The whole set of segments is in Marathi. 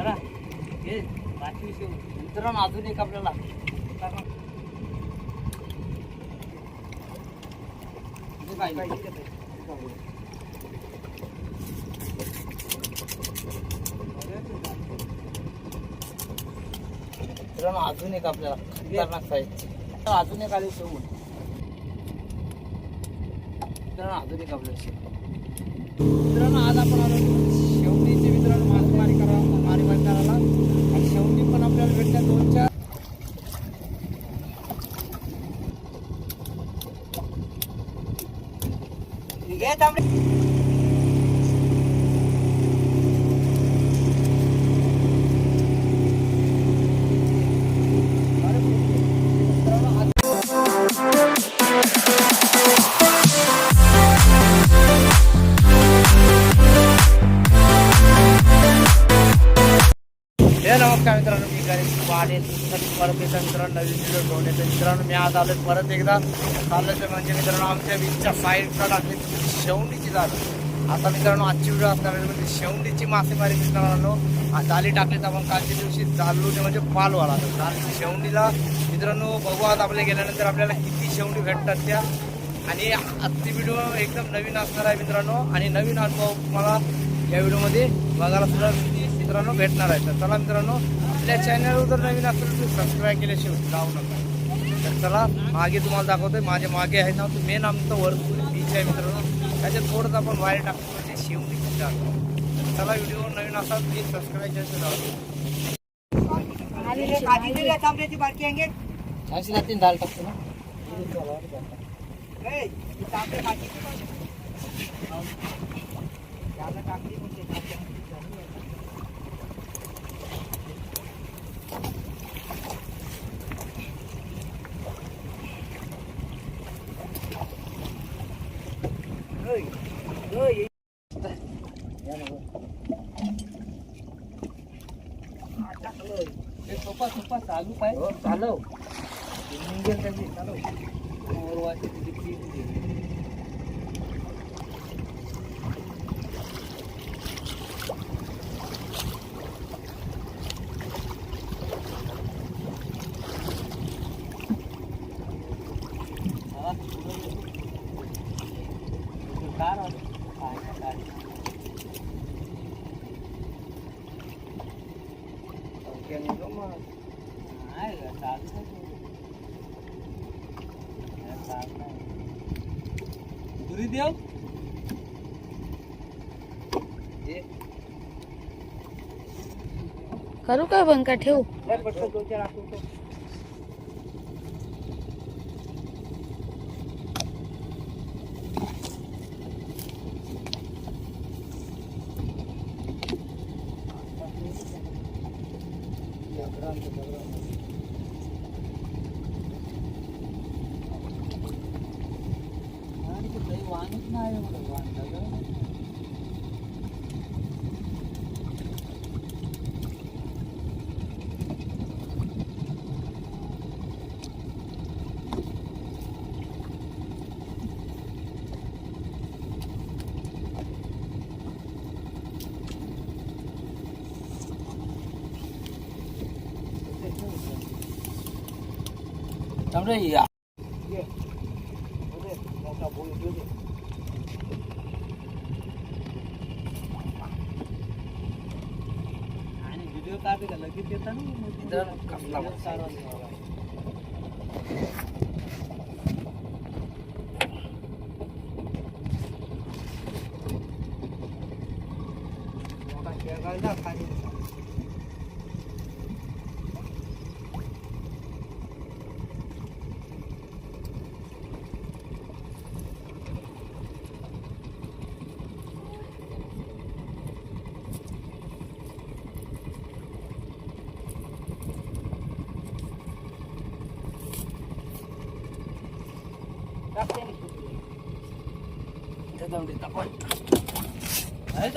बरं. हे शेव. मित्रांनो अजून एक आपल्याला? मित्रांनो अजून एक आपल्याला खतरनाक साईज. अजून एक आली शेवून मित्रांनो अजून एक आपल्याला नमस्कार मित्रांनो मी गणेश वाडे. तुमच्यासाठी परत येतो मित्रांनो नवीन व्हिडिओ घेऊन येतो मित्रांनो मी आज आलो परत एकदा. चाललं तर म्हणजे मित्रांनो आमच्या बीचच्या साईडला टाकली शेवणीची जागा आता मित्रांनो आजची व्हिडिओ असणार म्हणजे शेवणीची मासेमारी मित्रांनो जाली टाकली तर मग कालच्या दिवशी जालूने ते म्हणजे पालवाला तर शेवणीला मित्रांनो बघू आज आपल्या गेल्यानंतर आपल्याला किती शेवणी भेटतात त्या. आणि आजची व्हिडिओ एकदम नवीन असणार आहे मित्रांनो. आणि नवीन अनुभव तुम्हाला या व्हिडिओमध्ये बघायला सुद्धा मित्रांनो भेटणार आहे. तर चला मित्रांनो आपल्या चॅनलवर जर नवीन असेल तर सबस्क्राईब केल्याशिवाय जाऊ नका. तर चला मागे तुम्हाला दाखवतोय माझ्या मागे आहे ना मेन आमचं वरपूर बीच आहे मित्रांनो. त्याच्यात थोडंच आपण वायर टाकतो म्हणजे शिवणी तर चला व्हिडिओ नवीन असाल प्लीज सबस्क्राईब केल्याशिवाय तीन दाल टाकतो ना. सोपा सोपा चालू पाय. चालव. निघेल त्याची चालव ओरवाची तुझी पीठ दे. हा, पुढं गेलो. कार आलं. काय नाही, काय नाही. निघो मग. नाही. दुरी देव करू काय बंका ठेवू पटकन दोन चार आठवतो. Gracias. तांबडे या आणि व्हिडिओ काढते का लगेच येतात ना खाली अरे ते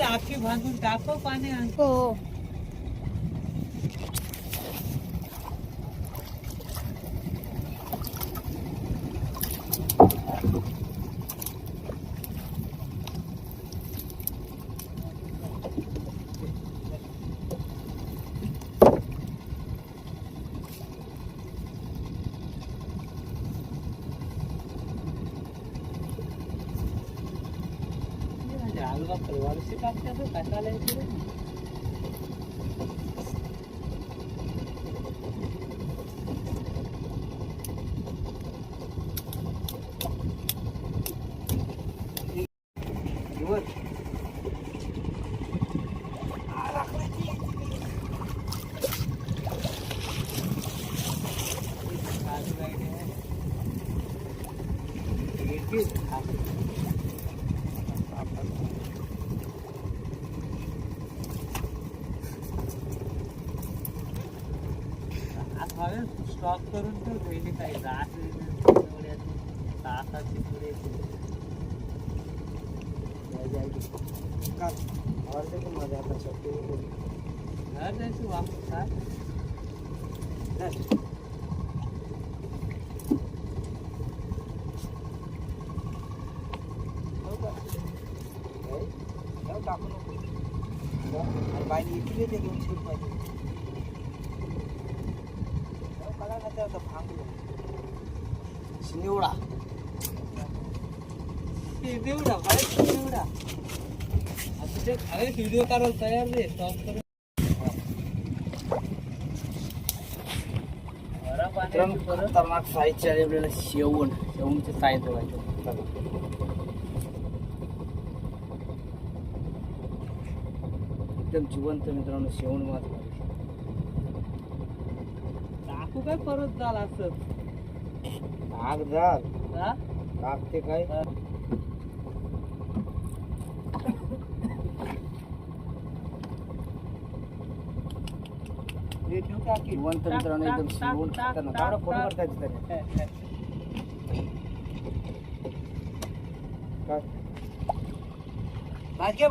आखी बांधून टाकव पाणी आणि हो बापरे वर्षी टाकते असं? काय चालायचं रे? स्टॉप काही जात तासाची पुढे घर जायचं वापस काय शिनिवडा अरे व्हिडिओ करायला तयार रे स्टॉप कर मित्रांनो खतरनाक साईजचे आले आपल्याला शेवण. शेवणचे साईज बघायचं. एकदम जिवंत मित्रांनो शेवण मात्र टाकू काय परत झाला असं? आग झाल टाकते काय हे ठेवू का की? जिवंत मित्रांनो एकदम. बांधके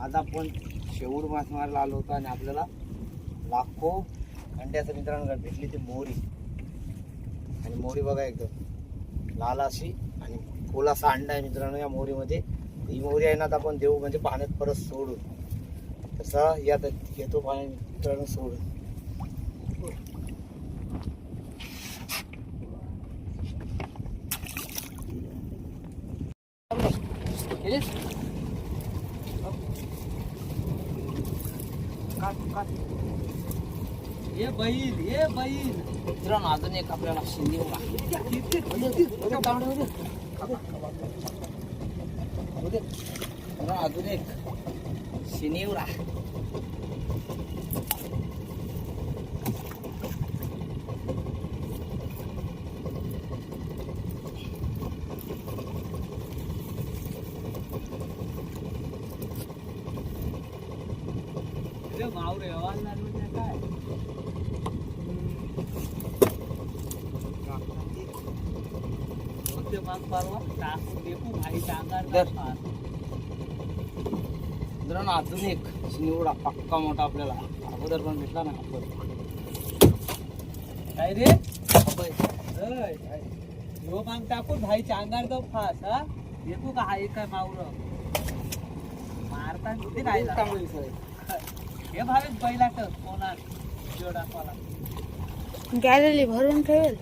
आज आपण शेवड मास मारायला आलो होतो आणि आपल्याला लाखो अंड्याचं मित्रांनो भेटली ती मोहरी. आणि मोहरी बघा एकदम. लाल अशी आणि खोल असा अंडा आहे मित्रांनो या मोहरीमध्ये. ही मोहरी आहे ना आता आपण देऊ म्हणजे पाण्यात परत सोडून. तसा यात घेतो पाणी मित्रांनो सोडून केलीस? काट, काट. ये बैल ये बैल मित्रांनो अजून एक आपल्याला शिंदे अजून एक शिनिवरा अरे मावरे आवाज लागला काय होते मित्रांनो अजून एक शिनिवडा पक्का मोठा आपल्याला. अगोदर पण भेटला ना आपण. काय रे? ह्यो मग टाकून भाई चांगार जाऊ फास हा? देखू का हाय काय मावर? मारता किती काय. हे भावेच बैलाट कोणा जेवढा मला गॅलरी भरून ठेवेल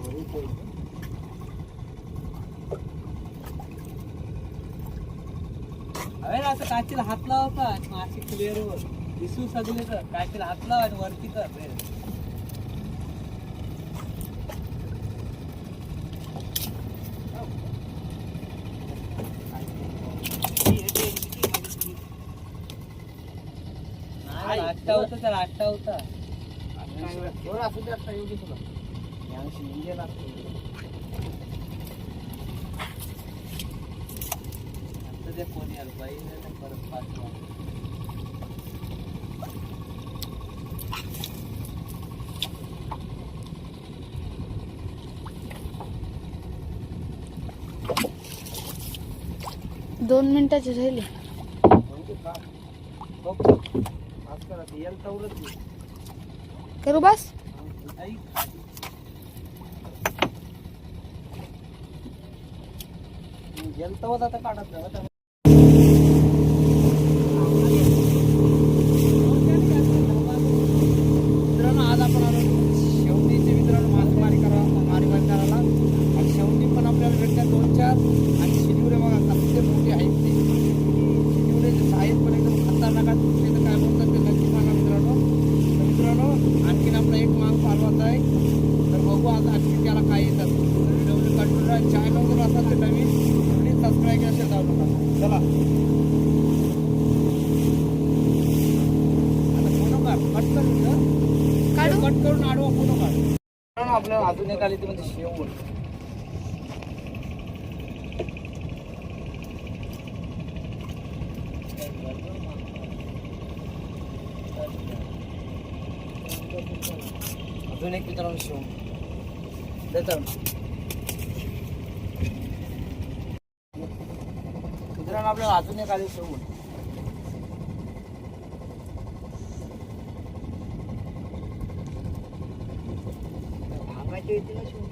वरी ते. अरे असं काचीला हात लावा आणि माशी क्लिअरवर दिसू सगळे तर काचीला हात लावा आणि वरती कर आठटा होता तर आठटा होता. असू दे आता येऊ दे तुला यावर्षी इंडियाला असतो. ते कोणी आलं? बाई नाही परत वाजता. दोन मिनिटाची राहिली. म्हणजे करा बस. तेवढं आता काढत नाही आता. मित्रांनो आज आपण आलो शेवटीचे मित्रांनो आणि शिलिवरे बघा कसले मोठे आहेत ते शिलिवरेचे साईज पण एकदम खतरनाक आहेत तुमच्या इथं काय बोलतात ते नक्की सांगा मित्रांनो तर मित्रांनो आणखीन आपला एक माग पालवाचा आहे तर बघू आता आणखी त्याला काय येतात व्हिडिओ कंटिन्यू चॅनल जर असाल तर नवीन प्लीज सबस्क्राईब असेल जाऊ नका चला आता फोटो काढ कट करून काढू? कट करून आडवा फोटो काढ मित्रांनो, आपल्याला अजून एक आली ती म्हणजे शेवण अजून एक मित्रांनो शेवण देतात आपल्याला अजून एक आले शेवण भागाची येते ना शेवण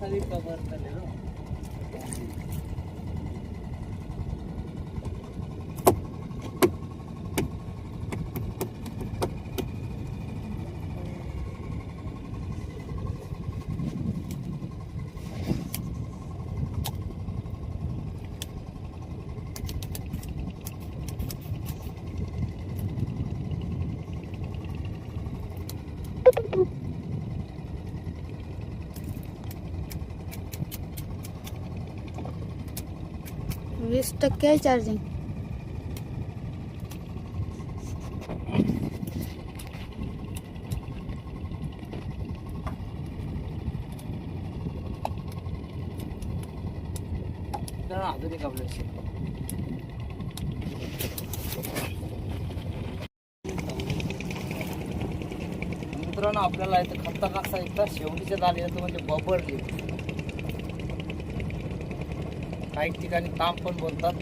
खाली वीस टक्के आहे चार्जिंग मित्रांनो आपल्याला शेवण खत्ता आपल्याला इथं खतरनाक एकदा शेवटीच्या झाली तो म्हणजे बबरली काही ठिकाणी ताम पण बोलतात.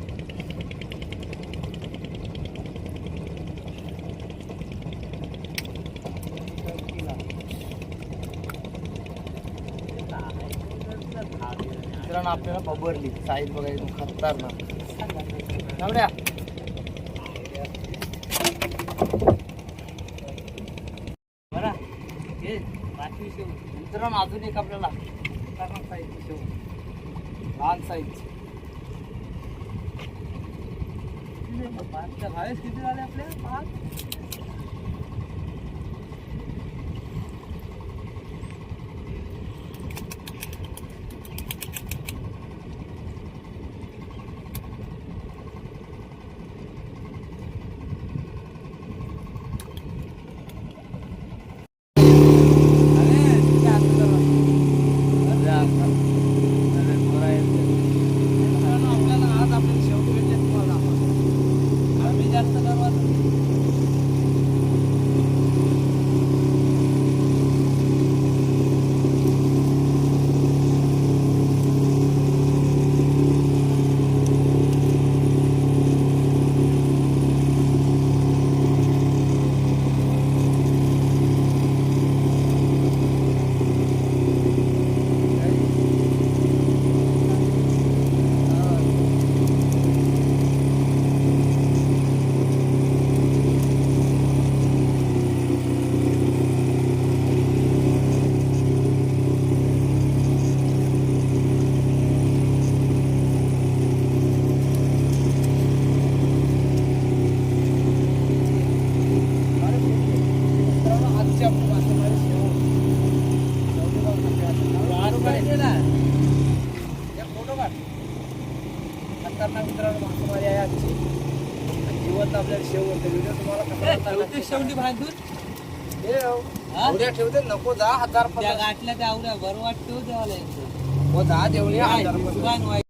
मित्रांनो आपल्याला बबरली साईज बघा एकदम ना एवढ्या बरं. हे पाचवी शेव मित्रांनो अजून एक आपल्याला खतरनाक साईजची शेव लहान साईज किती झाले आपल्या पाच आपल्याला आज आपले शेवटी भेटले तुम्हाला आम्ही जास्त करवा आजची आपली मासेमारी शेवट शेवटी बघ कशी आहे. या फोटो काढ खतरनाक मित्रांनो मासेमारी आहे आजची आणि जिवंत आपल्याला शेवट बांधून हे. उद्या ठेवते नको दहा हजार त्या. गाठल्या त्या आवड्या बरं वाटतो देवाला हो, जेवढी हजार